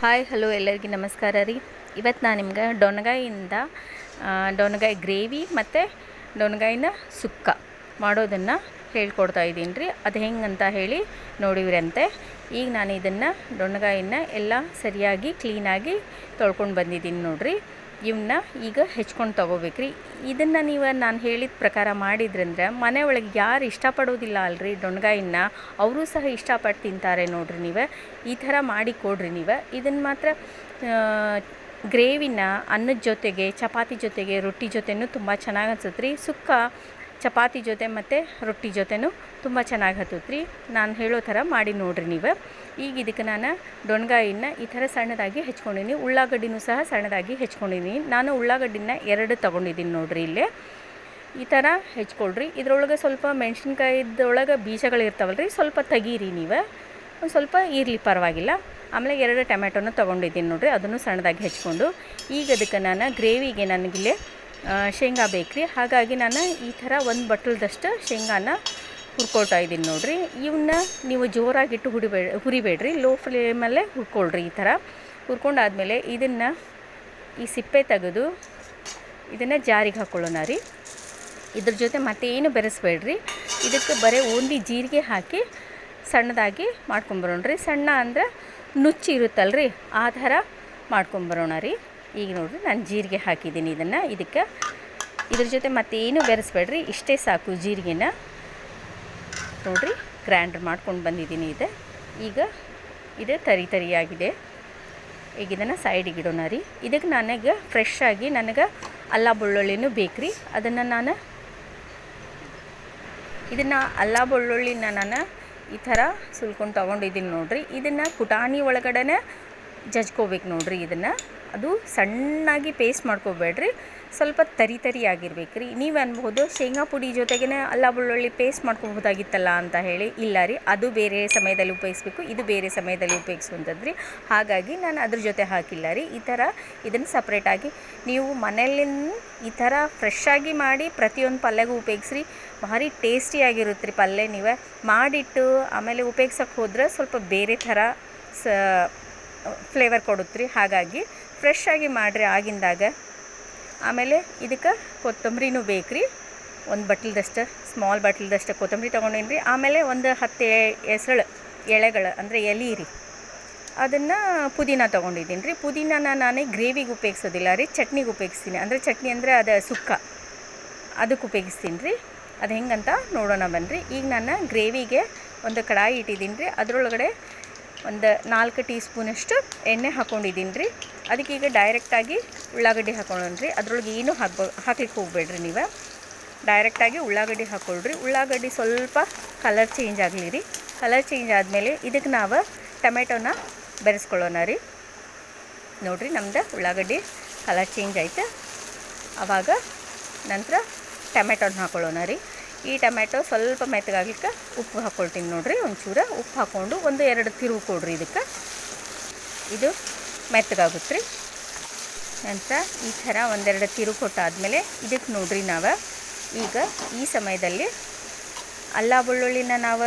Hi, hello ಎಲ್ಲರಿಗೂ ನಮಸ್ಕಾರ ರೀ. ಇವತ್ತು ನಾನು ನಿಮ್ಗೆ ಡೊಣಗಾಯಿಂದ ಡೊಣಗಾಯಿ ಗ್ರೇವಿ ಮತ್ತು ಡೊಣಗಾಯಿನ ಸುಕ್ಕ ಮಾಡೋದನ್ನು ಹೇಳ್ಕೊಡ್ತಾ ಇದ್ದೀನಿ ರೀ. ಅದು ಹೆಂಗಂತ ಹೇಳಿ ನೋಡಿವ್ರಂತೆ. ಈಗ ನಾನು ಇದನ್ನು ಡೊಣಗಾಯಿನ ಎಲ್ಲ ಸರಿಯಾಗಿ ಕ್ಲೀನಾಗಿ ತೊಳ್ಕೊಂಡು ಬಂದಿದ್ದೀನಿ ನೋಡ್ರಿ. ಇವನ್ನ ಈಗ ಹೆಚ್ಕೊಂಡು ತೊಗೋಬೇಕ್ರಿ. ಇದನ್ನು ನೀವು ನಾನು ಹೇಳಿದ ಪ್ರಕಾರ ಮಾಡಿದ್ರಂದ್ರೆ ಮನೆ ಒಳಗೆ ಯಾರು ಇಷ್ಟಪಡೋದಿಲ್ಲ ಅಲ್ರಿ ಡೊಣ್ಗಾಯಿನ ಅವರು ಸಹ ಇಷ್ಟಪಟ್ಟು ತಿಂತಾರೆ ನೋಡ್ರಿ ನೀವು. ಈ ಥರ ಮಾಡಿ ಕೊಡ್ರಿ ನೀವು. ಇದನ್ನು ಮಾತ್ರ ಗ್ರೇವಿನ ಅನ್ನದ ಜೊತೆಗೆ, ಚಪಾತಿ ಜೊತೆಗೆ, ರೊಟ್ಟಿ ಜೊತೆನೂ ತುಂಬ ಚೆನ್ನಾಗಿ ಅನ್ಸುತ್ತೆ ರೀ ಸುಕ್ಕ ಚಪಾತಿ ಜೊತೆ ಮತ್ತು ರೊಟ್ಟಿ ಜೊತೆನೂ ತುಂಬ ಚೆನ್ನಾಗಿ ಹತ್ತುತ್ತೆ ರೀ ನಾನು ಹೇಳೋ ಥರ ಮಾಡಿ ನೋಡ್ರಿ ನೀವು. ಈಗ ಇದಕ್ಕೆ ನಾನು ಡೊಣ್ಗಾಯಿನ ಈ ಥರ ಸಣ್ಣದಾಗಿ ಹೆಚ್ಕೊಂಡಿನಿ. ಉಳ್ಳಾಗಡ್ಡಿನೂ ಸಹ ಸಣ್ಣದಾಗಿ ಹೆಚ್ಕೊಂಡಿದ್ದೀನಿ ನಾನು ಉಳ್ಳಾಗಡ್ಡಿನ ಎರಡು ತೊಗೊಂಡಿದ್ದೀನಿ ನೋಡಿರಿ ಇಲ್ಲೇ. ಈ ಥರ ಹೆಚ್ಕೊಳ್ರಿ. ಇದ್ರೊಳಗೆ ಸ್ವಲ್ಪ ಮೆಣಸಿನ್ಕಾಯಿದೊಳಗೆ ಬೀಜಗಳು ಇರ್ತಾವಲ್ಲ ರೀ ಸ್ವಲ್ಪ ತೆಗೀರಿ ನೀವು. ಒಂದು ಸ್ವಲ್ಪ ಇರಲಿ ಪರವಾಗಿಲ್ಲ. ಆಮೇಲೆ ಎರಡು ಟೊಮೆಟೊನ ತೊಗೊಂಡಿದ್ದೀನಿ ನೋಡಿರಿ. ಅದನ್ನು ಸಣ್ಣದಾಗಿ ಹೆಚ್ಕೊಂಡು. ಈಗ ಅದಕ್ಕೆ ನಾನು ಗ್ರೇವಿಗೆ ನನಗಿಲ್ಲಿ ಶೇಂಗಾ ಬೇಕ್ರಿ. ಹಾಗಾಗಿ ನಾನು ಈ ಥರ ಒಂದು ಬಟ್ಲದಷ್ಟು ಶೇಂಗಾನ ಹುರ್ಕೊಳ್ತಾ ಇದ್ದೀನಿ ನೋಡಿರಿ. ಇವನ್ನ ನೀವು ಜೋರಾಗಿಟ್ಟು ಹುಡಿಬೇ ಹುರಿಬೇಡ್ರಿ. ಲೋ ಫ್ಲೇಮಲ್ಲೇ ಹುರ್ಕೊಳ್ರಿ ಈ ಥರ. ಹುರ್ಕೊಂಡಾದಮೇಲೆ ಇದನ್ನು ಈ ಸಿಪ್ಪೆ ತೆಗೆದು ಇದನ್ನು ಜಾರಿಗೆ ಹಾಕ್ಕೊಳ್ಳೋಣ ರೀ. ಇದ್ರ ಜೊತೆ ಮತ್ತೇನು ಬೆರೆಸ್ಬೇಡ್ರಿ. ಇದಕ್ಕೆ ಬರೀ ಓನ್ಲಿ ಜೀರಿಗೆ ಹಾಕಿ ಸಣ್ಣದಾಗಿ ಮಾಡ್ಕೊಂಬರೋಣ್ರಿ ಸಣ್ಣ ಅಂದ್ರೆ ನುಚ್ಚಿ ಇರುತ್ತಲ್ರಿ. ಆ ಥರ ಮಾಡ್ಕೊಂಬರೋಣ ರೀ. ಈಗ ನೋಡಿರಿ ನಾನು ಜೀರಿಗೆ ಹಾಕಿದ್ದೀನಿ ಇದನ್ನು. ಇದಕ್ಕೆ ಇದ್ರ ಜೊತೆ ಮತ್ತೇನು ಬೆರೆಸ್ಬೇಡ್ರಿ, ಇಷ್ಟೇ ಸಾಕು ಜೀರಿಗೆನ. ನೋಡಿರಿ ಗ್ರ್ಯಾಂಡರ್ ಮಾಡ್ಕೊಂಡು ಬಂದಿದ್ದೀನಿ ಇದು. ಈಗ ಇದು ತರಿ ತರಿಯಾಗಿದೆ. ಈಗ ಇದನ್ನು ಸೈಡಿಗೆ ಇಡೋಣ ರೀ. ಇದಕ್ಕೆ ನನಗೆ ಫ್ರೆಶ್ ಆಗಿ ನನಗೆ ಅಲ್ಲ ಬೆಳ್ಳುಳ್ಳಿನೂ ಬೇಕು ರೀ. ಅದನ್ನು ನಾನು ಇದನ್ನು ಅಲ್ಲ ಬೆಳ್ಳುಳ್ಳಿನ ನಾನು ಈ ಥರ ಸುಲ್ಕೊಂಡು ತೊಗೊಂಡಿದ್ದೀನಿ ನೋಡ್ರಿ. ಇದನ್ನು ಪುಟಾಣಿ ಒಳಗಡೆನೆ ಜಜ್ಕೋಬೇಕು ನೋಡ್ರಿ ಇದನ್ನು. ಅದು ಸಣ್ಣಾಗಿ ಪೇಸ್ಟ್ ಮಾಡ್ಕೋಬೇಡ್ರಿ. ಸ್ವಲ್ಪ ತರಿ ತರಿ ಆಗಿರ್ಬೇಕು ರೀ ನೀವು ಅನ್ಬೋದು ಶೇಂಗಾ ಪುಡಿ ಜೊತೆಗೇ ಅಲ್ಲ ಬೆಳ್ಳುಳ್ಳಿ ಪೇಸ್ಟ್ ಮಾಡ್ಕೋಬಹುದಾಗಿತ್ತಲ್ಲ ಅಂತ ಹೇಳಿ ಇಲ್ಲ ರೀ. ಅದು ಬೇರೆ ಸಮಯದಲ್ಲಿ ಉಪಯೋಗಿಸ್ಬೇಕು. ಇದು ಬೇರೆ ಸಮಯದಲ್ಲಿ ಉಪಯೋಗಿಸುವಂಥದ್ದು ರೀ ಹಾಗಾಗಿ ನಾನು ಅದ್ರ ಜೊತೆ ಹಾಕಿಲ್ಲ ರೀ. ಈ ಥರ ಇದನ್ನು ಸಪ್ರೇಟಾಗಿ ನೀವು ಮನೆಯಲ್ಲಿ ಈ ಥರ ಫ್ರೆಶ್ ಆಗಿ ಮಾಡಿ ಪ್ರತಿಯೊಂದು ಪಲ್ಯಗೂ ಉಪಯೋಗಿಸ್ರಿ. ಭಾರಿ ಟೇಸ್ಟಿಯಾಗಿರುತ್ತೆ ರೀ ಪಲ್ಯ ನೀವು. ಮಾಡಿಟ್ಟು ಆಮೇಲೆ ಉಪಯೋಗಿಸೋಕೆ ಹೋದ್ರೆ ಸ್ವಲ್ಪ ಬೇರೆ ಥರ ಸ ಫ್ಲೇವರ್ ಕೊಡುತ್ತೆ ರೀ ಹಾಗಾಗಿ ಫ್ರೆಶ್ ಆಗಿ ಮಾಡಿರಿ ಆಗಿಂದಾಗ. ಆಮೇಲೆ ಇದಕ್ಕೆ ಕೊತ್ತಂಬರಿನೂ ಬೇಕು ರೀ ಒಂದು ಬಟ್ಲದಷ್ಟು ಸ್ಮಾಲ್ ಬಟ್ಲದಷ್ಟು ಕೊತ್ತಂಬರಿ ತೊಗೊಂಡೇನಿ ಆಮೇಲೆ ಒಂದು ಹತ್ತು ಎಸಳು ಎಳೆಗಳು, ಅಂದರೆ ಎಲೆ ರೀ. ಅದನ್ನು ಪುದೀನ ತೊಗೊಂಡಿದ್ದೀನಿ ರೀ ಪುದೀನ ನಾನು ಗ್ರೇವಿಗೆ ಉಪಯೋಗಿಸೋದಿಲ್ಲ ರೀ, ಚಟ್ನಿಗೆ ಉಪಯೋಗಿಸ್ತೀನಿ. ಅಂದರೆ ಚಟ್ನಿ ಅಂದರೆ ಅದು ಸುಕ್ಕ. ಅದಕ್ಕೆ ಉಪಯೋಗಿಸ್ತೀನಿ ರೀ ಅದು ಹೆಂಗಂತ ನೋಡೋಣ ಬನ್ನಿರಿ ಈಗ ನಾನು ಗ್ರೇವಿಗೆ ಒಂದು ಕಡಾಯಿ ಇಟ್ಟಿದ್ದೀನಿ ರೀ ಅದರೊಳಗಡೆ ಒಂದು ನಾಲ್ಕು ಟೀ ಸ್ಪೂನಷ್ಟು ಎಣ್ಣೆ ಹಾಕ್ಕೊಂಡಿದ್ದೀನಿ ರೀ ಅದಕ್ಕೆ ಈಗ ಡೈರೆಕ್ಟಾಗಿ ಉಳ್ಳಾಗಡ್ಡಿ ಹಾಕೊಳ್ಳೋಣ ರೀ ಅದ್ರೊಳಗೆ ಏನೂ ಹಾಕ್ಬೋ ಹಾಕ್ಲಿಕ್ಕೆ ಹೋಗ್ಬೇಡ್ರಿ ನೀವು. ಡೈರೆಕ್ಟಾಗಿ ಉಳ್ಳಾಗಡ್ಡಿ ಹಾಕ್ಕೊಳ್ರಿ ಉಳ್ಳಾಗಡ್ಡಿ ಸ್ವಲ್ಪ ಕಲರ್ ಚೇಂಜ್ ಆಗಲಿ ರೀ. ಕಲರ್ ಚೇಂಜ್ ಆದಮೇಲೆ ಇದಕ್ಕೆ ನಾವು ಟೊಮೆಟೊನ ಬೆರೆಸ್ಕೊಳ್ಳೋಣ ರೀ. ನೋಡಿರಿ ನಮ್ದು ಉಳ್ಳಾಗಡ್ಡಿ ಕಲರ್ ಚೇಂಜ್ ಆಯಿತು. ಆವಾಗ ನಂತರ ಟೊಮೆಟೊನ ಹಾಕೊಳ್ಳೋಣ ರೀ. ಈ ಟೊಮೆಟೊ ಸ್ವಲ್ಪ ಮೆತ್ತಗಾಗ್ಲಿಕ್ಕೆ ಉಪ್ಪು ಹಾಕ್ಕೊಳ್ತೀನಿ ನೋಡಿರಿ. ಒಂಚೂರು ಉಪ್ಪು ಹಾಕ್ಕೊಂಡು ಒಂದು ಎರಡು ತಿರುವು ಕೊಡ್ರಿ ಇದಕ್ಕೆ. ಇದು ಮೆತ್ತಗಾಗುತ್ತೆ. ರೀ ಅಂತ ಈ ಥರ ಒಂದೆರಡು ತಿರು ಕೊಟ್ಟಾದಮೇಲೆ ಇದಕ್ಕೆ ನೋಡ್ರಿ ನಾವು. ಈಗ ಈ ಸಮಯದಲ್ಲಿ ಅಲ್ಲ ಬೆಳ್ಳುಳ್ಳಿನ ನಾವು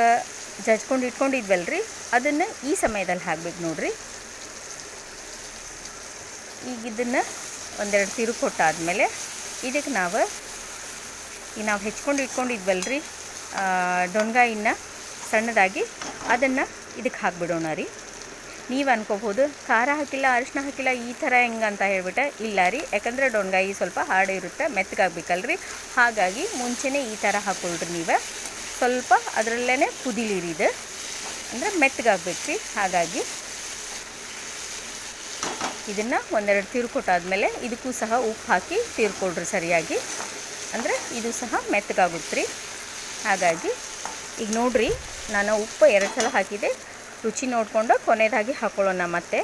ಜಜ್ಕೊಂಡು ಇಟ್ಕೊಂಡಿದ್ವಲ್ರಿ? ಅದನ್ನು ಈ ಸಮಯದಲ್ಲಿ ಹಾಕ್ಬೇಕು ನೋಡ್ರಿ. ಈಗ ಇದನ್ನು ಒಂದೆರಡು ತಿರು ಕೊಟ್ಟಾದಮೇಲೆ ಇದಕ್ಕೆ ನಾವು ಈ ನಾವು ಹೆಚ್ಕೊಂಡು ಇಟ್ಕೊಂಡಿದ್ವಲ್ರಿ? ಡೊಣ್ಗಾಯಿನ ಸಣ್ಣದಾಗಿ ಅದನ್ನು ಇದಕ್ಕೆ ಹಾಕ್ಬಿಡೋಣ ರೀ. ನೀವು ಅನ್ಕೋಬೋದು ಖಾರ ಹಾಕಿಲ್ಲ ಅರಿಶಿನ ಹಾಕಿಲ್ಲ, ಈ ಥರ ಹೆಂಗೆ ಅಂತ ಹೇಳ್ಬಿಟ್ಟು ಇಲ್ಲ ರೀ. ಯಾಕಂದರೆ ಡೊಣ್ಗಾಯಿ ಸ್ವಲ್ಪ ಹಾರ್ಡ್ ಇರುತ್ತೆ ಮೆತ್ತಗಾಗಬೇಕಲ್ರಿ ಹಾಗಾಗಿ ಮುಂಚೆನೇ ಈ ಥರ ಹಾಕ್ಕೊಳ್ರಿ ನೀವು. ಸ್ವಲ್ಪ ಅದರಲ್ಲೇ ಕುದಿಲಿರಿ ಇದು. ಅಂದರೆ ಮೆತ್ತಗಾಗ್ಬೇಕು ರೀ. ಹಾಗಾಗಿ ಇದನ್ನು ಒಂದೆರಡು ತಿರು ಕೊಟ್ಟಾದ್ಮೇಲೆ ಇದಕ್ಕೂ ಸಹ ಉಪ್ಪು ಹಾಕಿ ತೀರ್ಕೊಳ್ರಿ ಸರಿಯಾಗಿ. ಅಂದರೆ ಇದು ಸಹ ಮೆತ್ತಗಾಗುತ್ತೆ ರೀ. ಹಾಗಾಗಿ ಈಗ ನೋಡಿರಿ, ನಾನು ಉಪ್ಪು ಎರಡು ಸಲ ಹಾಕಿದೆ. ರುಚಿ ನೋಡಿಕೊಂಡು ಕೊನೆಯದಾಗಿ ಹಾಕೊಳ್ಳೋಣ ಮತ್ತೆ.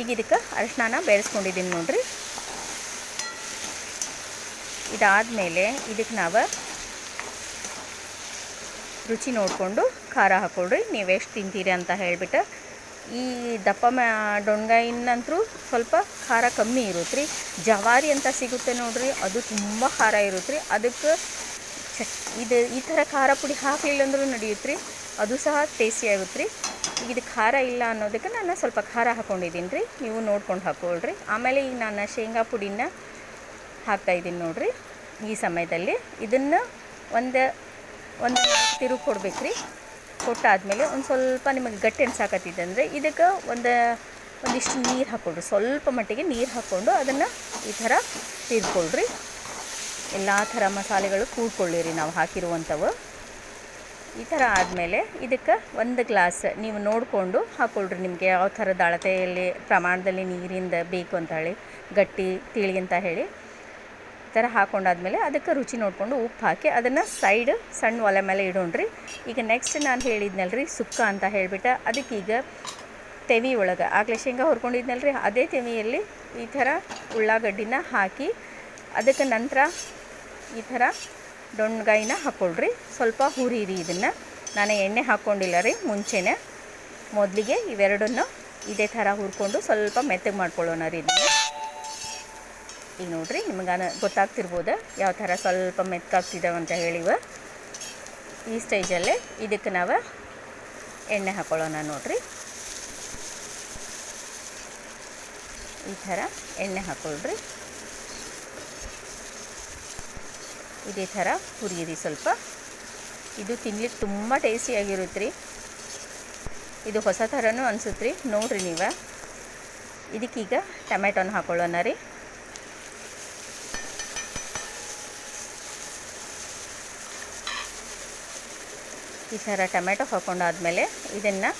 ಈಗ ಇದಕ್ಕೆ ಅರಿಶಿನ ಬೇರೆಸ್ಕೊಂಡಿದ್ದೀನಿ ನೋಡ್ರಿ. ಇದಾದಮೇಲೆ ಇದಕ್ಕೆ ನಾವು ರುಚಿ ನೋಡಿಕೊಂಡು ಖಾರ ಹಾಕ್ಕೊಳ್ರಿ ನೀವು ಎಷ್ಟು ತಿಂತೀರಿ ಅಂತ ಹೇಳಿಬಿಟ್ಟು. ಈ ದಪ್ಪ ಡೊಣ್ಗಾಯಿನಂತರೂ ಸ್ವಲ್ಪ ಖಾರ ಕಮ್ಮಿ ಇರುತ್ತೆ ರೀ ಜವಾರಿ ಅಂತ ಸಿಗುತ್ತೆ ನೋಡ್ರಿ, ಅದು ತುಂಬ ಖಾರ ಇರುತ್ತೆ ಅದಕ್ಕೆ ಚಟ್, ಇದು ಈ ಥರ ಖಾರ ಪುಡಿ ಹಾಕಲಿಲ್ಲ ಅಂದ್ರೂ ನಡೆಯುತ್ತೆ ರೀ ಅದು ಸಹ ಟೇಸ್ಟಿ ಆಗುತ್ತೆ ರೀ ಇದು ಖಾರ ಇಲ್ಲ ಅನ್ನೋದಕ್ಕೆ ನಾನು ಸ್ವಲ್ಪ ಖಾರ ಹಾಕ್ಕೊಂಡಿದ್ದೀನಿ ರೀ ನೀವು ನೋಡ್ಕೊಂಡು ಹಾಕ್ಕೊಳ್ರಿ. ಆಮೇಲೆ ಈಗ ನಾನು ಶೇಂಗಾ ಪುಡಿನ ಹಾಕ್ತಾಯಿದ್ದೀನಿ ನೋಡಿರಿ ಈ ಸಮಯದಲ್ಲಿ. ಇದನ್ನು ಒಂದು ಒಂದು ತಿರು ಕೊಡ್ಬೇಕು ರೀ ಕೊಟ್ಟಾದಮೇಲೆ ಒಂದು ಸ್ವಲ್ಪ ನಿಮಗೆ ಗಟ್ಟಿ ಅನ್ಸಾಕತ್ತಿದೆ ಇದಕ್ಕೆ ಒಂದು, ಒಂದಿಷ್ಟು ನೀರು ಹಾಕ್ಕೊಳ್ರಿ. ಸ್ವಲ್ಪ ಮಟ್ಟಿಗೆ ನೀರು ಹಾಕ್ಕೊಂಡು ಅದನ್ನು ಈ ಥರ ತಿರ್ಕೊಳ್ರಿ. ಎಲ್ಲ ಥರ ಮಸಾಲೆಗಳು ಕೂಡ್ಕೊಳ್ಳಿರಿ. ನಾವು ಹಾಕಿರುವಂಥವು. ಈ ಥರ ಆದಮೇಲೆ ಇದಕ್ಕೆ ಒಂದು ಗ್ಲಾಸ್ ನೀವು ನೋಡಿಕೊಂಡು ಹಾಕ್ಕೊಳ್ರಿ ನಿಮಗೆ ಯಾವ ಥರದ ಅಳತೆಯಲ್ಲಿ ಪ್ರಮಾಣದಲ್ಲಿ ನೀರಿಂದ ಬೇಕು ಅಂತ ಹೇಳಿ ಗಟ್ಟಿ, ತಿಳಿ ಅಂತ ಹೇಳಿ. ಈ ಥರ ಹಾಕ್ಕೊಂಡಾದ್ಮೇಲೆ ಅದಕ್ಕೆ ರುಚಿ ನೋಡಿಕೊಂಡು ಉಪ್ಪು ಹಾಕಿ ಅದನ್ನು ಸೈಡ್ ಸಣ್ಣ ಒಲೆ ಮೇಲೆ ಇಡೋಣ್ರಿ. ಈಗ ನೆಕ್ಸ್ಟ್ ನಾನು ಹೇಳಿದ್ನಲ್ರಿ ಸುಕ್ಕ ಅಂತ ಹೇಳಿಬಿಟ್ಟು ಅದಕ್ಕೀಗ ತೆವಿ ಒಳಗೆ, ಆಗಲೇ ಶೇಂಗಾ ಹೊರ್ಕೊಂಡಿದ್ನಲ್ರಿ, ಅದೇ ತೆವಿಯಲ್ಲಿ ಈ ಥರ ಉಳ್ಳಾಗಡ್ಡಿನ ಹಾಕಿ ಅದಕ್ಕೆ ನಂತರ ಈ ಥರ ಡೊಣ್ಗಾಯಿನ ಹಾಕ್ಕೊಳ್ರಿ ಸ್ವಲ್ಪ ಹುರಿರಿ ಇದನ್ನು. ನಾನು ಎಣ್ಣೆ ಹಾಕ್ಕೊಂಡಿಲ್ಲ ರೀ, ಮುಂಚೆನೇ. ಮೊದಲಿಗೆ ಇವೆರಡನ್ನು ಇದೇ ಥರ ಹುರ್ಕೊಂಡು ಸ್ವಲ್ಪ ಮೆತ್ತಗೆ ಮಾಡ್ಕೊಳ್ಳೋಣ ರೀ ಇದನ್ನು. ಈಗ ನೋಡ್ರಿ, ನಿಮಗೆ ಗೊತ್ತಾಗ್ತಿರ್ಬೋದು ಯಾವ ಥರ ಸ್ವಲ್ಪ ಮೆತ್ತಗಾಗ್ತಿದ್ದಾವೆ ಅಂತ ಹೇಳಿವ. ಈ ಸ್ಟೇಜಲ್ಲೇ ಇದಕ್ಕೆ ನಾವು ಎಣ್ಣೆ ಹಾಕ್ಕೊಳ್ಳೋಣ ನೋಡಿರಿ. ಈ ಥರ ಎಣ್ಣೆ ಹಾಕ್ಕೊಳ್ರಿ ಇದೇ ಥರ ಹುರಿಯಿರಿ ಸ್ವಲ್ಪ. ಇದು ತಿನ್ಲಿಕ್ಕೆ ತುಂಬ ಟೇಸ್ಟಿಯಾಗಿರುತ್ತೆ ರೀ. ಇದು ಹೊಸ ಥರನೂ ಅನಿಸುತ್ತೆ ರೀ. ನೋಡಿರಿ ನೀವು. ಇದಕ್ಕೀಗ ಟೊಮೆಟೊನ ಹಾಕ್ಕೊಳ್ಳೋಣ ರೀ. ಈ ಥರ ಟೊಮೆಟೊ ಹಾಕ್ಕೊಂಡಾದ್ಮೇಲೆ ಇದನ್ನು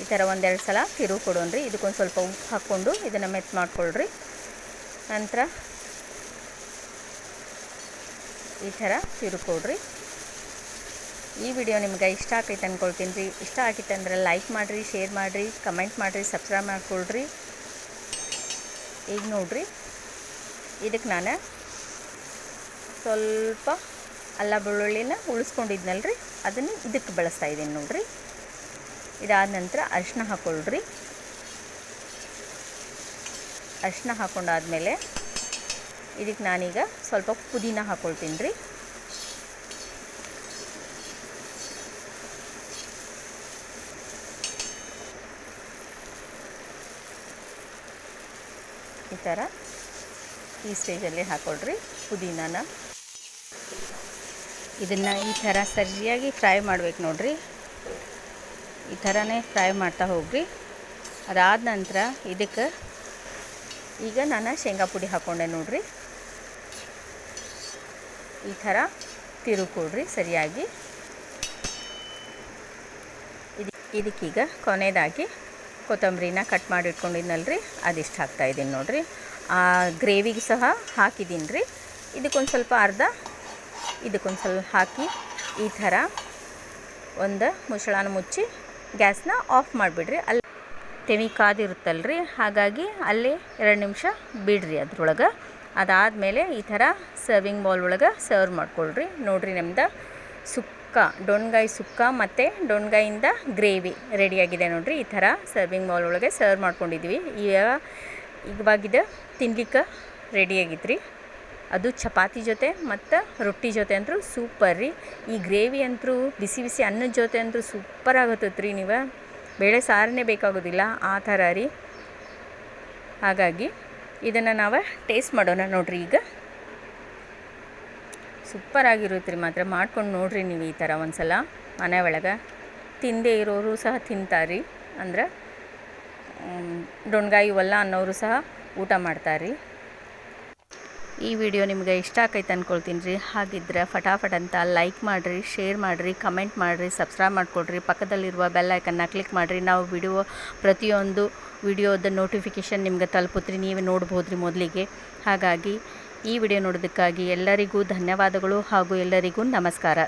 ಈ ಥರ ಒಂದೆರಡು ಸಲ ತಿರುವು ಕೊಡೋಣ್ರಿ ಇದಕ್ಕೊಂದು ಸ್ವಲ್ಪ ಉಪ್ಪು ಹಾಕ್ಕೊಂಡು ಇದನ್ನು ಮೆತ್ತ ಮಾಡ್ಕೊಳ್ರಿ. ನಂತರ ಈ ಥರ ತಿರುಕೊಳ್ರಿ ಈ ವಿಡಿಯೋ ನಿಮ್ಗೆ ಇಷ್ಟ ಆಗೈತೆ ಅಂದ್ಕೊಳ್ತೀನಿ ರೀ. ಇಷ್ಟ ಆಗಿತ್ತು ಅಂದರೆ ಲೈಕ್ ಮಾಡಿರಿ ಶೇರ್ ಮಾಡಿರಿ ಕಮೆಂಟ್ ಮಾಡಿರಿ ಸಬ್ಸ್ಕ್ರೈಬ್ ಮಾಡ್ಕೊಳ್ರಿ. ಈಗ ನೋಡ್ರಿ, ಇದಕ್ಕೆ ನಾನು ಸ್ವಲ್ಪ ಅಲ್ಲ ಬೆಳ್ಳುಳ್ಳಿನ ಉಳಿಸ್ಕೊಂಡಿದ್ನಲ್ರಿ. ಅದನ್ನು ಇದಕ್ಕೆ ಬಳಸ್ತಾ ಇದ್ದೀನಿ ನೋಡ್ರಿ. ಇದಾದ ನಂತರ ಅರಿಶಿನ ಹಾಕ್ಕೊಳ್ರಿ ಅರಿಶಿನ ಹಾಕ್ಕೊಂಡಾದ್ಮೇಲೆ ಇದಕ್ಕೆ ನಾನೀಗ ಸ್ವಲ್ಪ ಪುದೀನ ಹಾಕ್ಕೊಳ್ತೀನಿ ರೀ. ಈ ಥರ ಈ ಸ್ಟೇಜಲ್ಲಿ ಹಾಕ್ಕೊಳ್ರಿ ಪುದೀನಾನ. ಇದನ್ನು ಈ ಥರ ಸರಿಯಾಗಿ ಫ್ರೈ ಮಾಡ್ಬೇಕು ನೋಡ್ರಿ. ಈ ಥರನೇ ಫ್ರೈ ಮಾಡ್ತಾ ಹೋಗ್ರಿ. ಅದಾದ ನಂತರ ಇದಕ್ಕೆ ಈಗ ನಾನು ಶೇಂಗಾ ಪುಡಿ ಹಾಕ್ಕೊಂಡೆ ನೋಡ್ರಿ. ಈ ಥರ ತಿರುಕೊಡ್ರಿ ಸರಿಯಾಗಿ. ಇದು ಇದಕ್ಕೀಗ ಕೊನೆಯದಾಗಿ ಕೊತ್ತಂಬರಿನ ಕಟ್ ಮಾಡಿ ಇಟ್ಕೊಂಡಿದ್ನಲ್ರಿ, ಅದಿಷ್ಟು ಹಾಕ್ತಾಯಿದ್ದೀನಿ ನೋಡಿರಿ. ಆ ಗ್ರೇವಿಗೆ ಸಹ ಹಾಕಿದ್ದೀನಿ ರೀ. ಇದಕ್ಕೊಂದು ಸ್ವಲ್ಪ ಅರ್ಧ, ಇದಕ್ಕೊಂದು ಸ್ವಲ್ಪ ಹಾಕಿ ಈ ಥರ ಒಂದು ಮುಚ್ಚಳನ ಮುಚ್ಚಿ ಗ್ಯಾಸ್ನ ಆಫ್ ಮಾಡಿಬಿಡ್ರಿ. ಅಲ್ಲಿ ತೆವಿ ಕಾದಿರುತ್ತಲ್ರಿ ಹಾಗಾಗಿ ಅಲ್ಲಿ ಎರಡು ನಿಮಿಷ ಬಿಡ್ರಿ ಅದ್ರೊಳಗೆ. ಅದಾದಮೇಲೆ ಈ ಥರ ಸರ್ವಿಂಗ್ ಬೌಲ್ ಒಳಗೆ ಸರ್ವ್ ಮಾಡ್ಕೊಳ್ರಿ. ನೋಡಿರಿ ನಮ್ದು ಸುಕ್ಕ ಡೊಣ್ಗಾಯಿ ಸುಕ್ಕ ಮತ್ತು ಡೊಣ್ಗಾಯಿಂದ ಗ್ರೇವಿ ರೆಡಿಯಾಗಿದೆ ನೋಡಿರಿ. ಈ ಥರ ಸರ್ವಿಂಗ್ ಬೌಲ್ ಒಳಗೆ ಸರ್ವ್ ಮಾಡ್ಕೊಂಡಿದ್ವಿ. ಈಗ ಇವಾಗಿದು ತಿನ್ಲಿಕ್ಕೆ ರೆಡಿಯಾಗಿತ್ತು ರೀ ಅದು ಚಪಾತಿ ಜೊತೆ ಮತ್ತು ರೊಟ್ಟಿ ಜೊತೆ ಅಂತೂ ಸೂಪರ್ ರೀ. ಈ ಗ್ರೇವಿ ಅಂತೂ ಬಿಸಿ ಬಿಸಿ ಅನ್ನದ ಜೊತೆ ಅಂತೂ ಸೂಪರ್ ಆಗತ್ತೈತೆ ರೀ ನೀವು. ಬೇಳೆ ಸಾರನೇ ಬೇಕಾಗೋದಿಲ್ಲ, ಆ ಥರ ರೀ. ಹಾಗಾಗಿ ಇದನ್ನು ನಾವು ಟೇಸ್ಟ್ ಮಾಡೋಣ ನೋಡ್ರಿ ಈಗ. ಸೂಪರ್ ಆಗಿರುತ್ತೆ ರೀ ಮಾತ್ರ. ಮಾಡ್ಕೊಂಡು ನೋಡ್ರಿ ನೀವು ಈ ಥರ ಒಂದು ಸಲ ಮನೆ ಒಳಗೆ ತಿಂದೇ ಇರೋರು ಸಹ ತಿಂತಾರೆ. ಅಂದ್ರೆ ಡೊಣ್ಗಾಯಿ ಒಲ್ಲ ಅನ್ನೋರು ಸಹ ಊಟ ಮಾಡ್ತಾರೆ. ಈ ವಿಡಿಯೋ ನಿಮಗೆ ಇಷ್ಟ ಆಕೈತೆ ಅಂದ್ಕೊಳ್ತೀನಿ ರೀ. ಹಾಗಿದ್ರೆ ಫಟಾಫಟ್ ಅಂತ ಲೈಕ್ ಮಾಡಿರಿ ಶೇರ್ ಮಾಡಿರಿ ಕಮೆಂಟ್ ಮಾಡಿರಿ ಸಬ್ಸ್ಕ್ರೈಬ್ ಮಾಡಿಕೊಡ್ರಿ. ಪಕ್ಕದಲ್ಲಿರುವ ಬೆಲ್ ಐಕನ್ನ ಕ್ಲಿಕ್ ಮಾಡಿರಿ. ನಾವು ವಿಡಿಯೋ ಪ್ರತಿಯೊಂದು ವಿಡಿಯೋದ ನೋಟಿಫಿಕೇಷನ್ ನಿಮ್ಗೆ ತಲುಪುತ್ರಿ ನೀವೇ ನೋಡ್ಬೋದು ರೀ ಮೊದಲಿಗೆ. ಹಾಗಾಗಿ ಈ ವಿಡಿಯೋ ನೋಡೋದಕ್ಕಾಗಿ ಎಲ್ಲರಿಗೂ ಧನ್ಯವಾದಗಳು ಹಾಗೂ ಎಲ್ಲರಿಗೂ ನಮಸ್ಕಾರ.